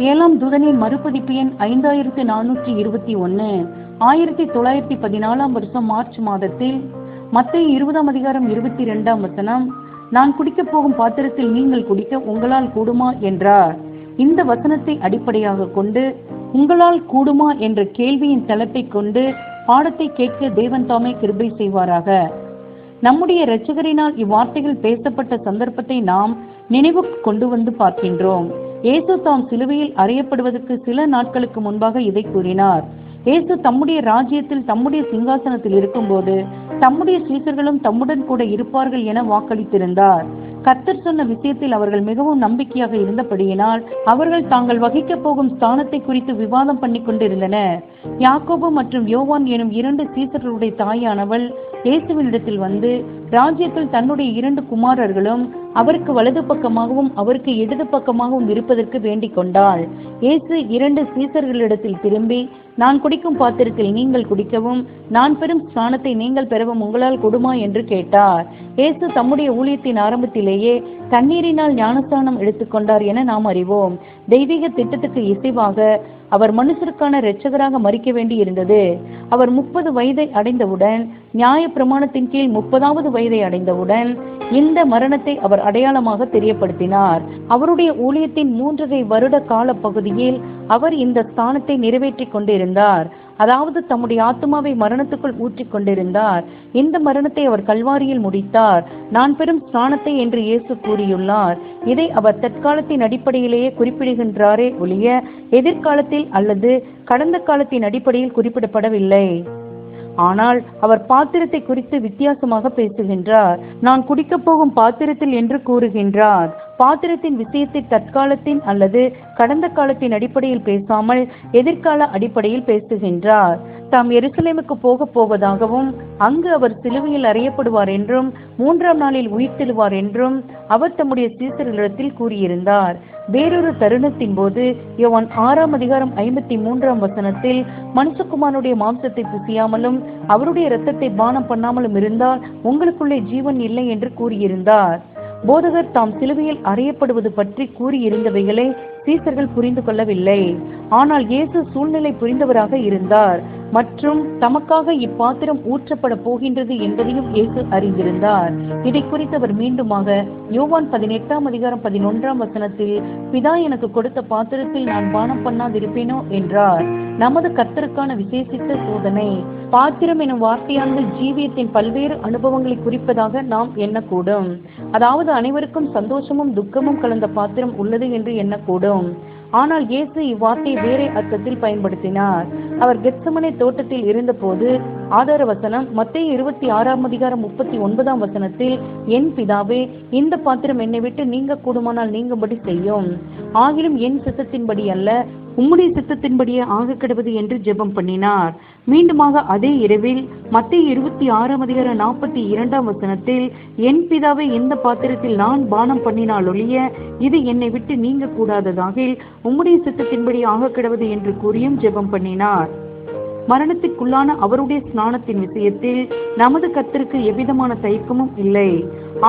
ஏழாம் தூதனின் மறுபதிப்பு எண் ஐந்தாயிரத்தி நானூற்றி இருபத்தி ஒன்று ஆயிரத்தி தொள்ளாயிரத்தி பதினாலாம் வருஷம் மார்ச் மாதத்தில் மத்திய இருபதாம் அதிகாரம் இருபத்தி ரெண்டாம் வசனம் நான் குடிக்கப் போகும் பாத்திரத்தில் நீங்கள் குடிக்க உங்களால் கூடுமா? என்றார். இந்த வசனத்தை அடிப்படையாக கொண்டு உங்களால் கூடுமா? என்ற கேள்வியின் தலைப்பை கொண்டு பாடத்தை கேட்க தேவன் தாமே கிருபை செய்வாராக. நம்முடைய இரட்சகரினால் இவ்வார்த்தைகள் பேசப்பட்ட சந்தர்ப்பத்தை நாம் நினைவுக்கு கொண்டு வந்து பார்க்கின்றோம். இயேசு தாம் சிலுவையில் அறையப்படுவதற்கு சில நாட்களுக்கு முன்பாக இதை கூறினார். இயேசு தம்முடைய ராஜ்யத்தில் தம்முடைய சிங்காசனத்தில் இருக்கும்போது தம்முடைய சீசர்களும் தம்முடன் கூட இருப்பார்கள் என வாக்களித்திருந்தார். கத்தர் சொன்ன விஷயத்தில் அவர்கள் மிகவும் நம்பிக்கையாக இருந்தபடியினால் அவர்கள் தாங்கள் வகிக்கப் போகும் ஸ்தானத்தை குறித்து விவாதம் பண்ணி கொண்டிருந்தனர். யாக்கோபு மற்றும் யோவான் எனும் இரண்டு சீசர்களுடைய தாயானவள் இயேசுவினிடத்தில் வந்து ராஜ்யத்தில் தன்னுடைய இரண்டு குமாரர்களும் அவருக்கு வலது பக்கமாகவும் அவருக்கு இடது பக்கமாகவும் இருப்பதற்கு வேண்டிக் கொண்டாள். இயேசு இரண்டு சீசர்களிடத்தில் திரும்பி நான் குடிக்கும் பாத்திரத்தில் நீங்கள் குடிக்கவும் நான் பெறும் ஸ்தானத்தை நீங்கள் பெறவும் உங்களால் கொடுமா என்று கேட்டார். இயேசு தம்முடைய ஊழியத்தின் ஆரம்பத்திலேயே தண்ணீரினால் ஞானஸ்தானம் எடுத்துக்கொண்டார் என நாம் அறிவோம். தெய்வீக திட்டத்துக்கு இசைவாக அவர் மனுஷருக்கான இரட்சகராக மறிக்க வேண்டி இருந்தது அவர் முப்பது வயதை அடைந்தவுடன் நியாய பிரமாணத்தின் கீழ் முப்பதாவது வயதை அடைந்தவுடன் இந்த மரணத்தை அவர் அடையாளமாக தெரியப்படுத்தினார். அவருடைய ஊழியத்தின் மூன்றரை வருட கால பகுதியில் அவர் இந்த ஸ்தானத்தை நிறைவேற்றிக் கொண்டிருந்தார். அதாவது தம்முடைய ஆத்மாவை மரணத்துக்குள் ஊற்றிக் கொண்டிருந்தார். இந்த மரணத்தை அவர் கல்வாரியில் முடித்தார். நான் பெறும் ஸ்தானத்தை என்று இயேசு கூறியுள்ளார். இதை அவர் தற்காலத்தின் அடிப்படையிலேயே குறிப்பிடுகின்றாரே ஒழிய எதிர்காலத்தில் அல்லது கடந்த காலத்தின் அடிப்படையில் குறிப்பிடப்படவில்லை. ஆனால் அவர் பாத்திரத்தை குறித்து வித்தியாசமாக பேசுகின்றார். நான் குடிக்கப் போகும் பாத்திரத்தில் என்று கூறுகின்றார். பாத்திரத்தின் விஷயத்தை தற்காலத்தின் அல்லது கடந்த காலத்தின் அடிப்படையில் பேசாமல் எதிர்கால அடிப்படையில் பேசுகின்றார். தாம் எருசலேமுக்கு போக போவதாகவும் அங்கு அவர் சிலுவையில் அறையப்படுவார் என்றும் மூன்றாம் நாளில் உயிர்த்தெழுவார் என்றும் அவர் தம்முடைய சீசர்களிடத்தில் கூறியிருந்தார். வேறொரு தருணத்தின் போது யோவான் ஆறாம் அதிகாரம் ஐம்பத்தி மூன்றாம் வசனத்தில் மனுஷகுமாரனுடைய மாம்சத்தை புசியாமலும் அவருடைய இரத்தத்தை பானம் பண்ணாமலும் இருந்தால் உங்களுக்குள்ளே ஜீவன் இல்லை என்று கூறியிருந்தார். போதகர் தாம் சிலுவையில் அறையப்படுவது பற்றி கூறியிருந்தவைகளை சீசர்கள் புரிந்து கொள்ளவில்லை. ஆனால் இயேசு சூழ்நிலை புரிந்தவராக இருந்தார். மற்றும் தமக்காக இப்பாத்திரம் ஊற்றப்பட போகின்றது என்பதையும் இயேசு அறிந்திருந்தார். இதை குறித்து அவர் மீண்டுமாக யோவான் பதினெட்டாம் அதிகாரம் பதினொன்றாம் வசனத்தில் பிதா எனக்கு கொடுத்த பாத்திரத்தில் நான் பானம் பண்ணாதிருப்பேனோ? என்றார். நமது கர்த்தருக்கான விசேஷித்த சோதனை. பாத்திரம் எனும் வார்த்தையானது ஜீவியத்தின் பல்வேறு அனுபவங்களை குறிப்பதாக நாம் எண்ணக்கூடும். அதாவது அனைவருக்கும் சந்தோஷமும் துக்கமும் கலந்த பாத்திரம் உள்ளது என்று எண்ணக்கூடும். ஆனால் இயேசு இவ்வார்த்தையை வேறே அர்த்தத்தில் பயன்படுத்தினார். அவர் கெத்தமனை தோட்டத்தில் இருந்தபோது ஆதார வசனம் மத்திய இருபத்தி ஆறாம் அதிகாரம் முப்பத்தி ஒன்பதாம் வசனத்தில் என் பிதாவே இந்த பாத்திரம் என்னை விட்டு நீங்க கூடுமானால் நீங்கும்படி செய்யும். ஆகிலும் என் சித்தத்தின்படி அல்ல உம்முடைய சித்தத்தின்படியே ஆக கிடவது என்று ஜெபம் பண்ணினார். மீண்டுமாக அதே இரவில் மத்திய இருபத்தி ஆறாம் அதிகாரம் நாற்பத்தி இரண்டாம் வசனத்தில் என் பிதாவை இந்த பாத்திரத்தில் நான் பானம் பண்ணினால் ஒழிய இது என்னை விட்டு நீங்க கூடாததாக உம்முடைய சித்தத்தின்படி ஆக கிடவது என்று கூறியும் ஜெபம் பண்ணினார். மரணத்திற்குள்ளான அவருடைய ஸ்நானத்தின் விஷயத்தில் நமது கத்திற்கு எவ்விதமான தயக்கமும் இல்லை.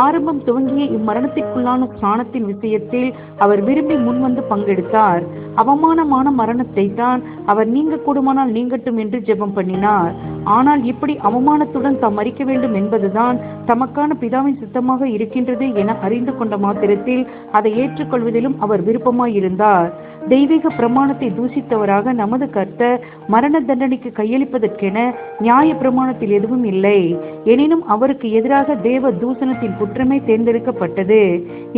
ஆரம்பம் துவங்கிய இம்மரணத்திற்குள்ளான ஸ்நானத்தின் விஷயத்தில் அவர் விரும்பி முன்வந்து பங்கெடுத்தார். அவமானமான மரணத்தை தான் அவர் நீங்க கூடுமானால் நீங்கட்டும் என்று ஜெபம் பண்ணினார். ஆனால் இப்படி அவமானத்துடன் தாம் மறிக்க வேண்டும் என்பதுதான் தமக்கான பிதாவின் சித்தமாக இருக்கின்றது என அறிந்து கொண்ட மாத்திரத்தில் அதை ஏற்றுக்கொள்வதிலும் அவர் விருப்பமாயிருந்தார். தெய்வீக பிரமாணத்தை தூஷித்தவராக நமது கர்த்தர் மரண தண்டனைக்கு கையளிப்பதற்கென நியாய பிரமாணத்தில் எதுவும் இல்லை. எனினும் அவருக்கு எதிராக தேவ தூசணத்தின் குற்றமே தேர்ந்தெடுக்கப்பட்டது.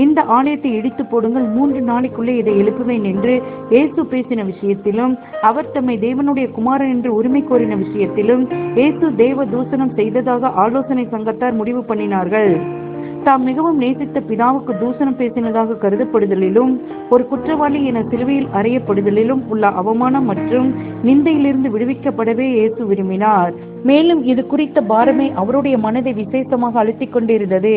இந்த ஆலயத்தை இடித்து போடுங்கள். மூன்று நாளைக்குள்ளே இதை எழுப்புவேன் என்று இயேசு பேசின விஷயத்திலும் அவர் தம்மை தேவனுடைய குமாரன் என்று உரிமை கோரின விஷயத்திலும் இயேசு தேவ தூசணம் செய்ததாக ஆலோசனை சங்கத்தார் முடிவு பண்ணினார்கள். தாம் மிகவும் நேசித்த பிதாவுக்கு தூசணம் பேசினதாக கருதப்படுதலிலும் ஒரு குற்றவாளி என சிலுவையில் அறையப்படுதலிலும் உள்ள அவமானம் மற்றும் நிந்தையிலிருந்து விடுவிக்கப்படவே இயேசு விரும்பினார். மேலும் இது குறித்த பாரமே அவருடைய மனதை விசேஷமாக அழுத்திக் கொண்டிருந்தது.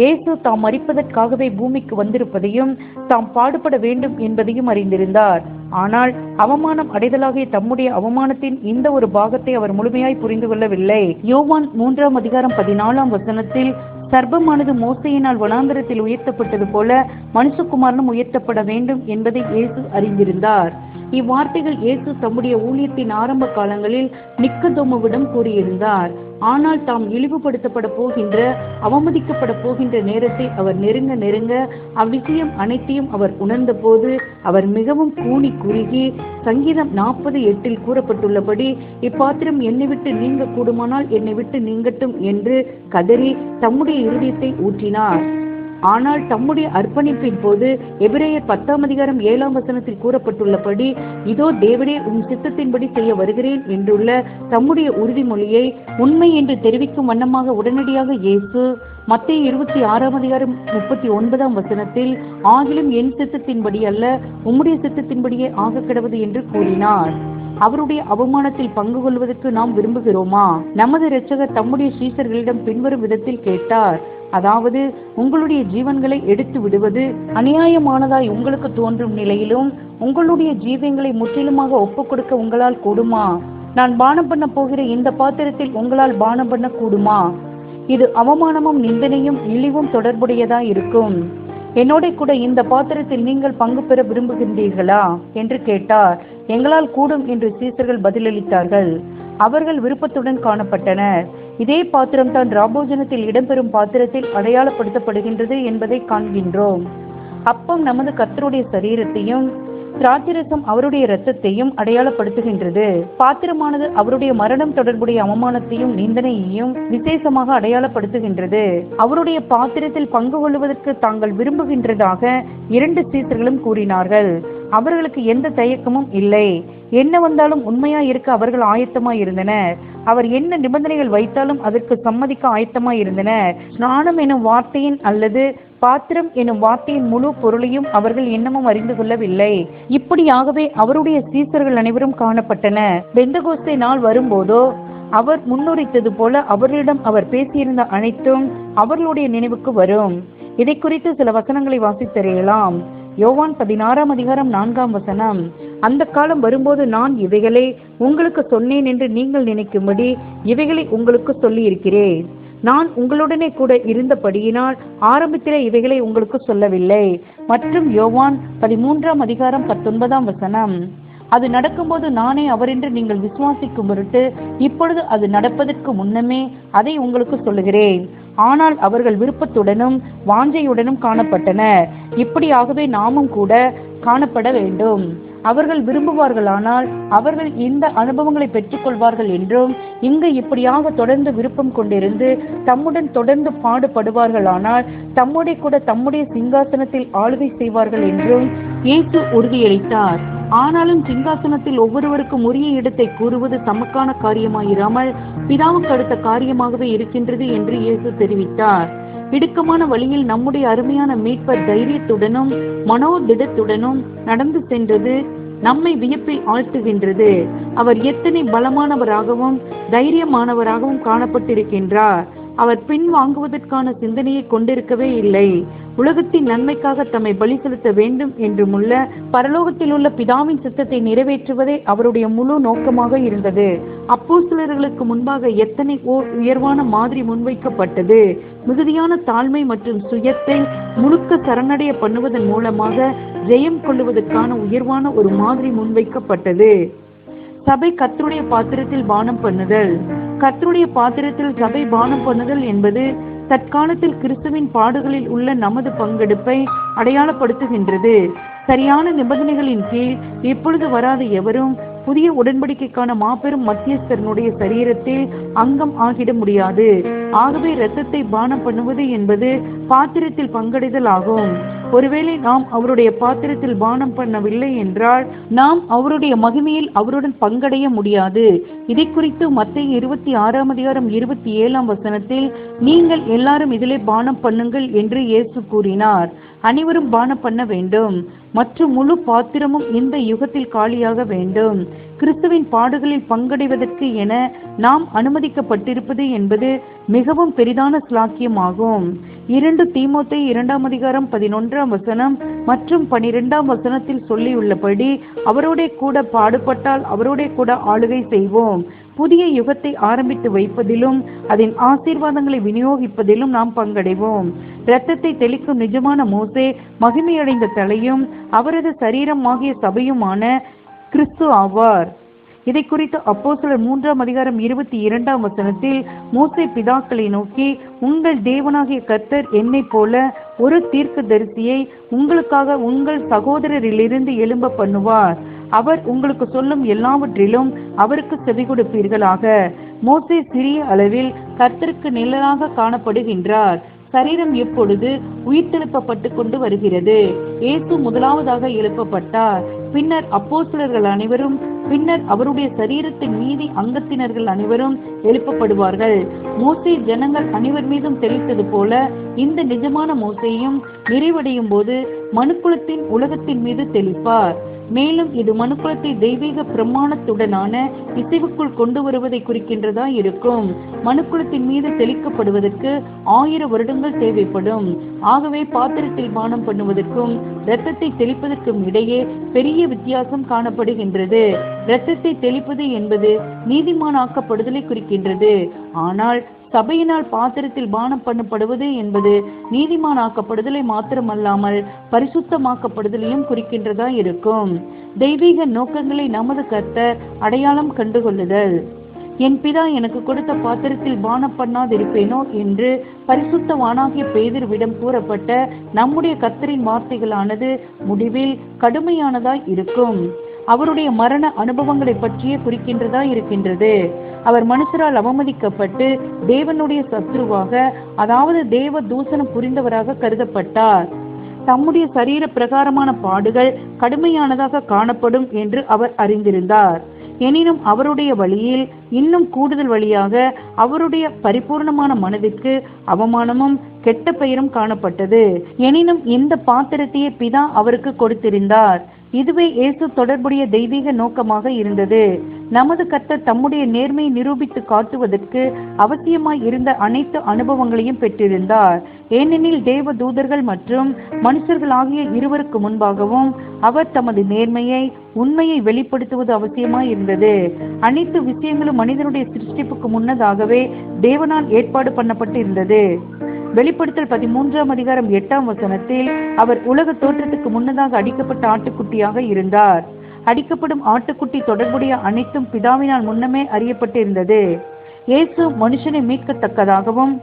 இயேசு தாம் மறிப்பதற்காகவே பூமிக்கு வந்திருப்பதையும் தாம் பாடுபட வேண்டும் என்பதையும் அறிந்திருந்தார். ஆனால் அவமானம் அடைதலாகிய தம்முடைய அவமானத்தின் இந்த ஒரு பாகத்தை அவர் முழுமையாய் புரிந்து கொள்ளவில்லை. யோவான் மூன்றாம் அதிகாரம் பதினாலாம் வசனத்தில் சர்ப்பமானது மோசையினால் வனாந்தரத்தில் உயர்த்தப்பட்டது போல மனுஷகுமாரனும் உயர்த்தப்பட வேண்டும் என்பதை இயேசு அறிந்திருந்தார். இவ்வார்த்தைகள் இயேசு தம்முடைய ஊழியத்தின் ஆரம்ப காலங்களில் நிக்கதோமுவிடம் கூறியிருந்தார். ஆனால் தாம் இழிவுபடுத்தப்பட போகின்ற அவமதிக்கப்பட போகின்ற நேரத்தை அவர் நெருங்க நெருங்க அவ்விஷயம் அனைத்தையும் அவர் உணர்ந்த போது அவர் மிகவும் கூனி குறுகி சங்கீதம் நாற்பது எட்டில் கூறப்பட்டுள்ளபடி இப்பாத்திரம் என்னை விட்டு நீங்க கூடுமானால் என்னை விட்டு நீங்கட்டும் என்று கதறி தம்முடைய இருதயத்தை ஊற்றினார். ஆனால் தம்முடைய அர்ப்பணிப்பின் போது எபிரேயர் பத்தாம் அதிகாரம் ஏழாம் வசனத்தில் கூறப்பட்டுள்ளபடி இதோ தேவனே உன் சித்தத்தின்படி செய்ய வருகிறேன் என்றுள்ள தம்முடைய உறுதிமொழியை உண்மை என்று தெரிவிக்கும் வண்ணமாக உடனடியாக இயேசு மத்திய இருபத்தி ஆறாம் அதிகாரம் முப்பத்தி ஒன்பதாம் வசனத்தில் ஆகிலும் என் சித்தத்தின்படி அல்ல உம்முடைய சித்தத்தின்படியே ஆக கிடவது என்று கூறினார். அவருடைய அவமானத்தில் பங்கு கொள்வதற்கு நாம் விரும்புகிறோமா? நமது இரட்சகர் தம்முடைய சீசர்களிடம் பின்வரும் விதத்தில் கேட்டார். அதாவது உங்களுடைய ஜீவன்களை எடுத்து விடுவது அநியாயமானதாய் உங்களுக்கு தோன்றும் நிலையிலும் உங்களுடைய ஜீவங்களை முற்றிலுமாக ஒப்புக்கொடுக்க உங்களால் கூடுமா? நான் பானம் பண்ண போகிற இந்த பாத்திரத்தில் உங்களால் பானம் பண்ண கூடுமா? இது அவமானமும் நிந்தனையும் இழிவும் தொடர்புடையதா இருக்கும். என்னோட கூட இந்த பாத்திரத்தில் நீங்கள் பங்கு பெற விரும்புகின்றீர்களா? என்று கேட்டார். எங்களால் கூடும் என்று சீசர்கள் பதிலளித்தார்கள். அவர்கள் விருப்பத்துடன் காணப்பட்டனர். இதே பாத்திரம் தான் ராபோஜனத்தில் இடம்பெறும் பாத்திரத்தில் அடையாளப்படுத்தப்படுகின்றது என்பதை காண்கின்றோம். அப்பம் நமது கத்தருடைய சரீரத்தையும் திராட்சரசம் அவருடைய இரத்தத்தையும் அடையாளப்படுத்துகின்றது. பாத்திரமானது அவருடைய மரணம் தொடர்புடைய அவமானத்தையும் நிந்தனையையும் விசேஷமாக அடையாளப்படுத்துகின்றது. அவருடைய பாத்திரத்தில் பங்கு கொள்வதற்கு தாங்கள் விரும்புகின்றதாக இரண்டு சீசர்களும் கூறினார்கள். அவர்களுக்கு எந்த தயக்கமும் இல்லை. என்ன வந்தாலும் உண்மையா இருக்க அவர்கள் ஆயத்தமாய் இருந்தனர். அவர் என்ன நிபந்தனைகள் வைத்தாலும் அதற்கு சம்மதிக்க ஆயத்தமாய் இருந்தனர். நாணம் எனும் வார்த்தையின் அல்லது பாத்திரம் எனும் வார்த்தையின் முழு பொருளையும் அவர்கள் என்னமும் அறிந்து கொள்ளவில்லை. இப்படியாகவே அவருடைய சீசர்கள் அனைவரும் காணப்பட்டன பெந்தகோஸ்தே நாள் வரும்போதோ அவர் முன்னுரைத்தது போல அவர்களிடம் அவர் பேசியிருந்த அனைத்தும் அவர்களுடைய நினைவுக்கு வரும். இதை குறித்து சில வசனங்களை வாசித்தறியலாம். யோவான் பதினாறாம் அதிகாரம் நான்காம் வசனம். அந்த காலம் வரும்போது நான் இவைகளை உங்களுக்கு சொன்னேன் என்று நீங்கள் நினைக்கும்படி இவைகளை உங்களுக்கு சொல்லி இருக்கிறேன் நான் உங்களுடனே கூட இருந்தபடியினால் ஆரம்பத்திலே இவைகளை உங்களுக்கு சொல்லவில்லை. மற்றும் யோவான் பதிமூன்றாம் அதிகாரம் பத்தொன்பதாம் வசனம். அது நடக்கும்போது நானே அவர் என்று நீங்கள் விசுவாசிக்கும் பொருட்டு இப்பொழுது அது நடப்பதற்கு முன்னமே அதை உங்களுக்கு சொல்லுகிறேன். ஆனால் அவர்கள் விருப்பத்துடனும் வாஞ்சையுடனும் காணப்பட்டனர் இப்படியாகவே நாமும் கூட காணப்பட வேண்டும். அவர்கள் விரும்புவார்களானால் அவர்கள் இந்த அனுபவங்களை பெற்றுக்கொள்வார்கள் என்றும் இங்கு இப்படியாக தொடர்ந்து விருப்பம் கொண்டிருந்து தம்முடன் தொடர்ந்து பாடுபடுவார்களானால் தம்முடைய கூட தம்முடைய சிங்காசனத்தில் ஆளுகை செய்வார்கள் என்றும் இயேசு உறுதியளித்தார். ஆனாலும் சிங்காசனத்தில் ஒவ்வொருவருக்கும் உரிய இடத்தை கூறுவது தமக்கான காரியமாயிராமல் பிதாவுக்கு அடுத்த காரியமாகவே இருக்கின்றது என்று இயேசு தெரிவித்தார். இடுக்கமான வழியில் நம்முடைய அருமையான மீட்பர் தைரியத்துடனும் மனோதிடத்துடனும் நடந்து சென்றது நம்மை வியப்பில் ஆழ்த்துகின்றது. அவர் எத்தனை பலமானவராகவும் தைரியமானவராகவும் காணப்பட்டிருக்கின்றார். அவர் பின் வாங்குவதற்கான சிந்தனையை கொண்டிருக்கவே இல்லை. உலகத்தின் நன்மைக்காக தம்மை பலி செலுத்த வேண்டும் என்றுமுள்ள பரலோகத்தில் உள்ள பிதாவின் சித்தத்தை நிறைவேற்றுவதே அவருடைய முழு நோக்கமாக இருந்தது. அப்போஸ்தலர்களுக்கு முன்பாக எத்தனை ஓர் உயர்வான மாதிரி முன்வைக்கப்பட்டது? மிகுதியான தாழ்மை மற்றும் சுயத்தை முழுக்க சரணடைய பண்ணுவதன் மூலமாக ஜெயம் கொள்ளுவதற்கான உயர்வான ஒரு மாதிரி முன்வைக்கப்பட்டது. சபை கத்தருடைய பாத்திரத்தில் பானம் பண்ணுதல். கத்தருடைய பாத்திரத்தில் சபை பானம் பண்ணுதல் என்பது தற்காலத்தில் கிறிஸ்துவின் பாடுகளில் உள்ள நமது பங்கெடுப்பை அடையாளப்படுத்துகின்றது. சரியான நிபந்தனைகளின் கீழ் இப்பொழுது வராத எவரும் புதிய உடன்படிக்கைக்கான மாபெரும் மத்தியஸ்தரனுடைய சரீரத்தில் அங்கம் ஆகிட முடியாது. ஆகவே இரத்தத்தை பானம் பண்ணுவது என்பது பாத்திரத்தில் பங்கடைதல் ஆகும். ஒருவேளை நாம் அவருடைய பாத்திரத்தில் பானம் பண்ணவில்லை என்றால் நாம் அவருடைய மகிமையில் அவருடன் பங்கடைய முடியாது. இதை குறித்து மத்திய இருபத்தி ஆறாம் அதிகாரம் இருபத்தி ஏழாம் வசனத்தில் நீங்கள் எல்லாரும் இதிலே பானம் பண்ணுங்கள் என்று இயேசு கூறினார். அனைவரும் பானம் பண்ண வேண்டும். மற்றும் முழு பாத்திரமும் இந்த யுகத்தில் காலியாக வேண்டும். கிறிஸ்துவின் பாடுகளில் பங்கடைவதற்கு என நாம் அனுமதிக்கப்பட்டிருப்பது என்பது மிகவும் பெரிதான ஸ்லாக்கியமாகும் இரண்டு தீமோத்தை இரண்டாம் அதிகாரம் பதினொன்றாம் வசனம் மற்றும் பனிரெண்டாம் வசனத்தில் சொல்லியுள்ளபடி அவரோட கூட பாடுபட்டால் அவரோட கூட ஆளுகை செய்வோம். புதிய யுகத்தை ஆரம்பித்து வைப்பதிலும் அதன் ஆசீர்வாதங்களை விநியோகிப்பதிலும் நாம் பங்கடைவோம். இரத்தத்தை தெளிக்கும் நிஜமான மோசே மகிமையடைந்த தலையும் அவரது சரீரமாகிய சபையுமான கிறிஸ்து ஆவார். இதை குறித்து அப்போஸ்தலர் மூன்றாம் அதிகாரம் இருபத்தி இரண்டாம் வசனத்தில் மூசை பிதாக்களை நோக்கி உங்கள் தேவனாகிய கர்த்தர் என்னை போல ஒரு தீர்க்க தரிசியை உங்களுக்காக உங்கள் சகோதரரிலிருந்து எழும்ப பண்ணுவார். அவர் உங்களுக்கு சொல்லும் எல்லாவற்றிலும் அவருக்கு செவி கொடுப்பீர்களாக. மோசே சிறிய அளவில் கர்த்தருக்கு நிழலாக காணப்படுகின்றார். சரீரம் எப்பொழுது உயிர்த்தெழுப்பப்பட்டு கொண்டு வருகிறது? இயேசு முதலாவதாக எழுப்பப்பட்டார். பின்னர் அப்போஸ்தலர்கள் அனைவரும் பின்னர் அவருடைய சரீரத்தின் மீதி அங்கத்தினர்கள் அனைவரும் எழுப்பப்படுவார்கள். மோசே ஜனங்கள் அனைவர் மீதும் தெளித்தது போல இந்த நிஜமான மோசையும் நிறைவடையும் போது மனுக்குலத்தின் உலகத்தின் மீது தெளிப்பார். மேலும் இது மனுக்குலத்தை தெய்வீக பிரமாணத்துடனான இசைவுக்குள் கொண்டு வருவதை குறிக்கின்றதா இருக்கும். மனுக்குலத்தின் மீது தெளிக்கப்படுவதற்கு ஆயிரம் வருடங்கள் தேவைப்படும். ஆகவே பாத்திரத்தில் பானம் பண்ணுவதற்கும் இரத்தத்தை தெளிப்பதற்கும் இடையே பெரிய வித்தியாசம் காணப்படுகின்றது. இரத்தத்தை தெளிப்பது என்பது நீதிமானாக்கப்படுதலை குறிக்கின்றது. ஆனால் சபையினால் பாத்திரத்தில் பானம் பண்ணப்படுவது என்பது நீதிமானாக்கப்படுதலை மாத்திரமல்லாமல் பரிசுத்தமாக்கப்படுதலையும் குறிக்கின்றதா இருக்கும். தெய்வீக நோக்கங்களை நமது கர்த்தர் அடையாளம் கண்டுகொள்ளுதல். என் பிதா எனக்கு கொடுத்த பாத்திரத்தில் பானம் பண்ணாதிருப்பேனோ என்று பரிசுத்தவானாகிய பேதிருவிடம் கூறப்பட்ட நம்முடைய கர்த்தரின் வார்த்தைகளானது முடிவில் கடுமையானதாய் இருக்கும். அவருடைய மரண அனுபவங்களை பற்றியே குறிக்கின்றதா இருக்கின்றது. அவர் மனுஷரால் அவமதிக்கப்பட்டு தேவனுடைய சத்ருவாக அதாவது தேவ தூசணம் புரிந்தவராக கருதப்பட்டார். தம்முடைய சரீர பிரகாரமான பாடுகள் கடுமையானதாக காணப்படும் என்று அவர் அறிந்திருந்தார். எனினும் அவருடைய வழியில் இன்னும் கூடுதல் வழியாக அவருடைய பரிபூர்ணமான மனதிற்கு அவமானமும் கெட்ட பெயரும் காணப்பட்டது. எனினும் இந்த பாத்திரத்தையே பிதா அவருக்கு கொடுத்திருந்தார். இதுவே இயேசு தொடர்புடைய தெய்வீக நோக்கமாக இருந்தது. நமது கர்த்தர் தம்முடைய நேர்மையை நிரூபித்து காட்டுவதற்கு அவசியமாய் இருந்த அனைத்து அனுபவங்களையும் பெற்றிருந்தார். ஏனெனில் தேவ தூதர்கள் மற்றும் மனுஷர்கள் ஆகிய இருவருக்கு முன்பாகவும் அவர் தமது நேர்மையை உண்மையை வெளிப்படுத்துவது அவசியமாய் இருந்தது. அனைத்து விஷயங்களும் மனிதனுடைய சிருஷ்டிப்புக்கு முன்னதாகவே தேவனால் ஏற்பாடு பண்ணப்பட்டு இருந்தது. வெளிப்படுத்தல் பதிமூன்றாம் அதிகாரம் எட்டாம் வசனத்தில் அவர் உலக தோற்றத்துக்கு முன்னதாக அடிக்கப்பட்ட ஆட்டுக்குட்டியாக இருந்தார். அடிக்கப்படும் ஆட்டுக்குட்டி தொடர்புடைய அனைத்தும் பிதாவினால் முன்னமே அறியப்பட்டிருந்தது. இயேசு மனுஷனை மீட்கத்தக்கதாகவும்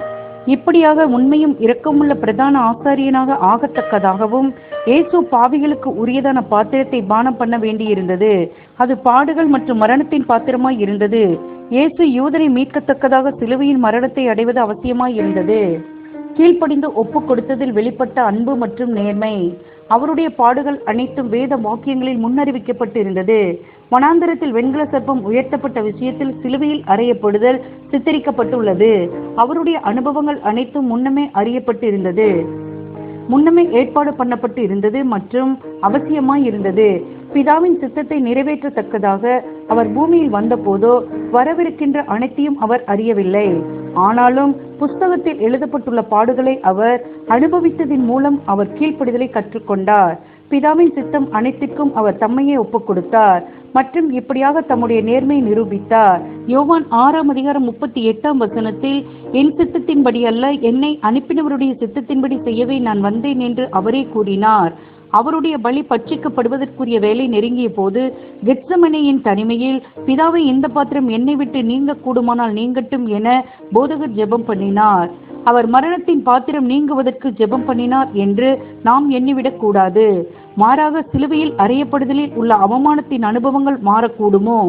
இப்படியாக உண்மையும் இரக்கமுள்ள பிரதான ஆசாரியனாக ஆகத்தக்கதாகவும் இயேசு பாவிகளுக்கு உரியதான பாத்திரத்தை பானம் பண்ண வேண்டியிருந்தது. அது பாடுகள் மற்றும் மரணத்தின் பாத்திரமாய் இருந்தது. இயேசு யூதனை மீட்கத்தக்கதாக சிலுவையின் மரணத்தை அடைவது அவசியமாய் இருந்தது. கீழ்ப்படிந்து ஒப்பு கொடுத்ததில் வெளிப்பட்ட அன்பு மற்றும் நேர்மை. அவருடைய பாடுகள் அனைத்தும் வேத வாக்கியங்களில் முன்னறிவிக்கப்பட்டு இருந்தது வனாந்தரத்தில் வெண்கல சர்ப்பம் உயர்த்தப்பட்ட விஷயத்தில் சிலுவையில் அறையப்படுதல் சித்தரிக்கப்பட்டுள்ளது. அவருடைய அனுபவங்கள் அனைத்தும் முன்னமே அறியப்பட்டு இருந்தது முன்னமே ஏற்பாடு பண்ணப்பட்டு இருந்தது மற்றும் அவசியமாய் இருந்தது பிதாவின் சித்தத்தை நிறைவேற்றத்தக்கதாக அவர் பூமியில் வந்தபோதோ வரவிருக்கின்ற அனைத்தையும் அவர் அறியவில்லை. ஆனாலும் புஸ்தகத்தில் எழுதப்பட்டுள்ள பாடுகளை அவர் அனுபவித்ததின் மூலம் அவர் கீழ்ப்படிதலை கற்றுக்கொண்டார். பிதாவின் சித்தம் அனைத்திற்கும் அவர் தம்மையே ஒப்புக் கொடுத்தார். மற்றும் இப்படியாக தம்முடைய நேர்மையை நிரூபித்தார். யோவான் ஆறாம் அதிகாரம் முப்பத்தி எட்டாம் வசனத்தில் என் சித்தத்தின்படி அல்ல என்னை அனுப்பினவருடைய சித்தத்தின்படி செய்யவே நான் வந்தேன் என்று அவரே கூறினார். அவருடைய பலி பட்சிக்கப்படுவதற்குரிய வேலை நெருங்கிய போது கெட்சமனியின் தனிமையில் பிதாவை இந்த பாத்திரம் என்னை விட்டு நீங்க கூடுமானால் நீங்கட்டும் என போதகர் ஜெபம் பண்ணினார். அவர் மரணத்தின் பாத்திரம் நீங்குவதற்கு ஜெபம் பண்ணினார் என்று நாம் எண்ணிவிடக் கூடாது. மாறாக சிலுவையில் அறையப்படுதலில் உள்ள அவமானத்தின் அனுபவங்கள் மாறக்கூடுமோ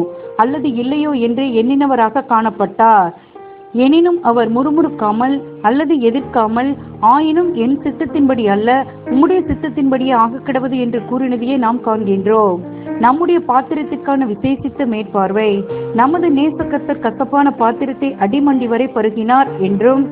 அல்லது இல்லையோ என்று எண்ணினவராக காணப்பட்டார். எனினும் அவர் முறுமுறுக்காமல் அல்லது எதிர்க்காமல் ஆயினும் என் சித்தத்தின்படி அல்ல உம்முடைய சித்தத்தின்படியே ஆக கிடவது என்று கூறினதையே நாம் காண்கின்றோம். நம்முடைய பாத்திரத்திற்கான விசேஷித்த மேற்பார்வை நமது நேசக்கர்த்தர் கசப்பான பாத்திரத்தை அடிமண்டி வரை பருகினார் என்றும்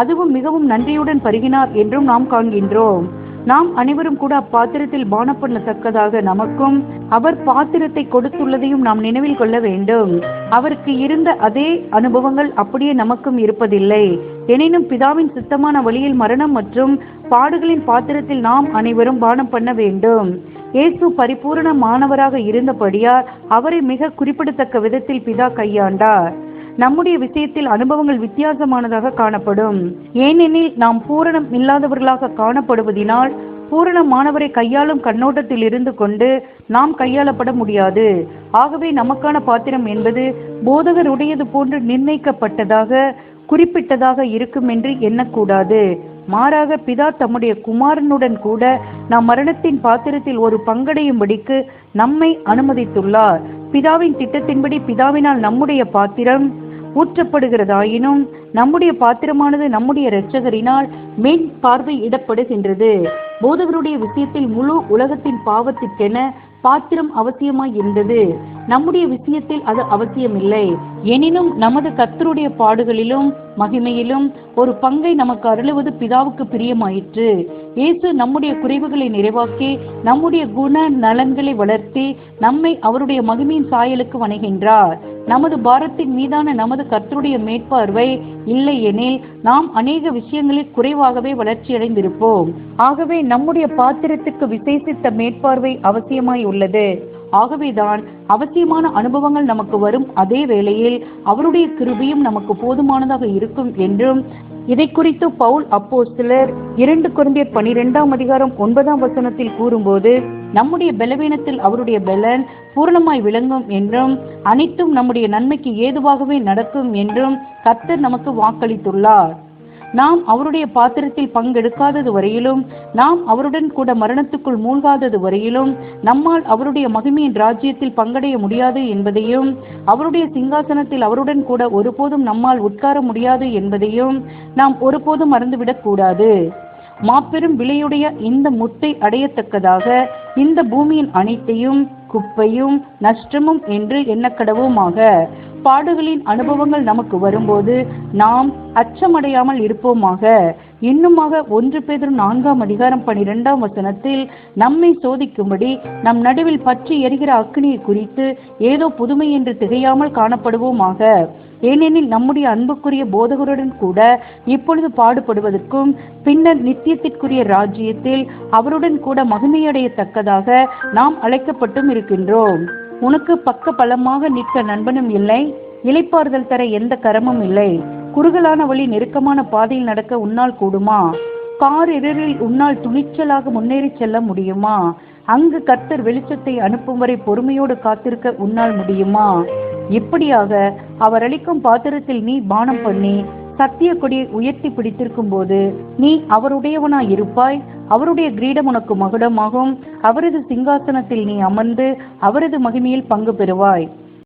அதுவும் மிகவும் நன்றியுடன் பருகினார் என்றும் நாம் காண்கின்றோம். நாம் அனைவரும் கூட அப்பாத்திரத்தில் பானம் பண்ணத்தக்கதாக நமக்கும் அவர் பாத்திரத்தை கொடுத்துள்ளதையும் நாம் நினைவில் கொள்ள வேண்டும். அவருக்கு இருந்த அதே அனுபவங்கள் அப்படியே நமக்கும் இருப்பதில்லை. எனினும் பிதாவின் சுத்தமான வழியில் மரணம் மற்றும் பாடுகளின் பாத்திரத்தில் நாம் அனைவரும் பானம் பண்ண வேண்டும். இயேசு பரிபூரணமானவராக இருந்தபடியால் அவரை மிக குறிப்பிடத்தக்க விதத்தில் பிதா கையாண்டார். நம்முடைய விஷயத்தில் அனுபவங்கள் வித்தியாசமானதாக காணப்படும். ஏனெனில் நாம் பூரணம் இல்லாதவர்களாக காணப்படுவதினால் பூரணமானவரை கையாளும் கண்ணோட்டத்தில் இருந்து கொண்டு நாம் கையாளப்பட முடியாது. ஆகவே நமக்கான பாத்திரம் என்பது போதகருடையது போன்று நிர்ணயிக்கப்பட்டதாக குறிப்பிட்டதாக இருக்கும் என்று எண்ணக்கூடாது. மாறாக பிதா தம்முடைய குமாரனுடன் கூட நாம் மரணத்தின் பாத்திரத்தில் ஒரு பங்கடையும்படிக்கு நம்மை அனுமதித்துள்ளார். பிதாவின் திட்டத்தின்படி பிதாவினால் நம்முடைய பாத்திரம் ஊற்றப்படுகிறதாயினும் நம்முடைய பாத்திரமானது நம்முடைய இரட்சகரினால் மேன் பார்வையிடப்படுகின்றது. போதகருடைய விஷயத்தில் முழு உலகத்தின் பாவத்திற்கென பாத்திரம் அவசியமாய் இருந்தது. நம்முடைய விஷயத்தில் அது அவசியமில்லை. எனினும் நமது கத்தருடைய பாடுகளிலும் மகிமையிலும் ஒரு பங்கை நமக்கு அருளுவது பிதாவுக்கு பிரியமாயிற்று. இயேசு நம்முடைய குறைவுகளை நிறைவாக்கி நம்முடைய குண நலன்களை வளர்த்தி நம்மை அவருடைய மகிமையின் சாயலுக்கு வணைகின்றார் நமது பாரத்தின் மீதான நமது கர்த்தருடைய மேற்பார்வை இல்லை எனில் நாம் அநேக விஷயங்களில் குறைவாகவே வளர்ச்சியடைந்திருப்போம். ஆகவே நம்முடைய பாத்திரத்துக்கு விசேஷித்த மேற்பார்வை அவசியமாய் உள்ளது. ஆகவேதான் அவசியமான அனுபவங்கள் நமக்கு வரும் அதே வேளையில் அவருடைய கிருபையும் நமக்கு போதுமானதாக இருக்கும் என்றும். இதை குறித்து பவுல் அப்போ சிலர் இரண்டு குழந்தையர் பனிரெண்டாம் அதிகாரம் ஒன்பதாம் வசனத்தில் கூறும்போது நம்முடைய பலவீனத்தில் அவருடைய பலன் பூரணமாய் விளங்கும் என்றும் அனைத்தும் நம்முடைய நன்மைக்கு ஏதுவாகவே நடக்கும் என்றும் கர்த்தர் நமக்கு வாக்களித்துள்ளார். நாம் அவருடைய பாத்திரத்தில் பங்கெடுக்காதது வரையிலும் நாம் அவருடன் கூட மரணத்துக்குள் மூழ்காதது வரையிலும் நம்மால் அவருடைய மகிமையின் ராஜ்யத்தில் பங்கடைய முடியாது என்பதையும் அவருடைய சிங்காசனத்தில் அவருடன் கூட ஒருபோதும் நம்மால் உட்கார முடியாது என்பதையும் நாம் ஒருபோதும் மறந்துவிடக் கூடாது. மாபெரும் விலையுடைய இந்த முத்தை அடையத்தக்கதாக இந்த பூமியின் அனைத்தையும் குப்பையும் நஷ்டமும் என்று எண்ணக்கடவுமாக பாடுகளின் அனுபவங்கள் நமக்கு வரும்போது நாம் அச்சமடையாமல் இருப்போமாக. இன்னுமாக ஒன்று பேதரும் நான்காம் அதிகாரம் பனிரெண்டாம் வசனத்தில் நம்மை சோதிக்கும்படி நம் நடுவில் பற்றி எரிகிற அக்னியை குறித்து ஏதோ புதுமை என்று திகையாமல் காணப்படுவோமாக. ஏனெனில் நம்முடைய அன்புக்குரிய போதகருடன் கூட இப்பொழுது பாடுபடுவதற்கும் பின்னர் நித்தியத்திற்குரிய ராஜ்யத்தில் அவருடன் கூட மகிமையடையத்தக்கதாக நாம் அழைக்கப்பட்டும் இருக்கின்றோம். உனக்கு பக்க பலமாக நிற்க நண்பனும் இல்லை இலைப்பாறுதல் தர எந்த கரமும் இல்லை. குறுகலான வழி நெருக்கமான பாதையில் நடக்க உன்னால் கூடுமா? கார் இருளில் உன்னால் துணிச்சலாக முன்னேறி செல்ல முடியுமா? அங்கு கர்த்தர் வெளிச்சத்தை அனுப்பும் வரை பொறுமையோடு காத்திருக்க உன்னால் முடியுமா? இப்படியாக அவர் அளிக்கும் பாத்திரத்தில் நீ பானம் பண்ணி சத்திய கொடியை உயர்த்தி பிடித்திருக்கும் போது நீ அவருடையவனாய் இருப்பாய். அவருடைய கிரீடம் உனக்கு மகுடமாகும். அவரது சிங்காசனத்தில் நீ அமர்ந்து அவரது மகிமையில் பங்கு பெறுவாய்.